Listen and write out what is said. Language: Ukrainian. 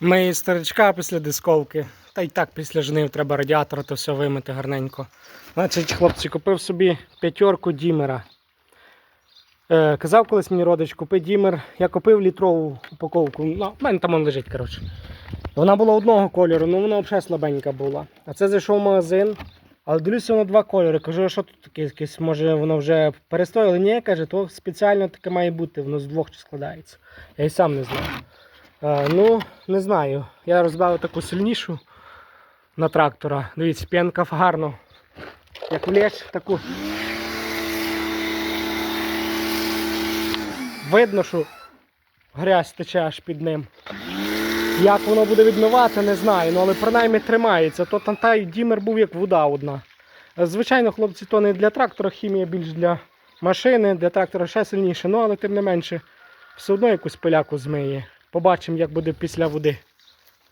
Ми старичка після дисковки, та й так після жнив треба радіатор, то все вимити гарненько. Значить, хлопці, купив собі п'ятерку Дімера. Е, казав колись мені родич, купи Дімер. Я купив літрову упаковку. Ну, в мене там он лежить, коротше. Вона була одного кольору, ну вона взагалі слабенька була. А це зайшов в магазин, але дивлюся на два кольори. Кажу, а що тут таке якесь, може воно вже перестояло? Ні, каже, то спеціально таке має бути, воно з двох складається. Я й сам не знаю. Е, ну, не знаю. Я розбавив таку сильнішу на трактора. Дивіться, п'янка гарно. Як влєш, таку. Видно, що грязь тече аж під ним. Як воно буде відмивати, не знаю. Ну, але принаймні тримається. То там та дімер був як вода одна. Е, Звичайно, хлопці, то не для трактора, хімія більш для машини, для трактора ще сильніше, ну але тим не менше, все одно якусь пиляку змиє. Побачимо, як буде після води.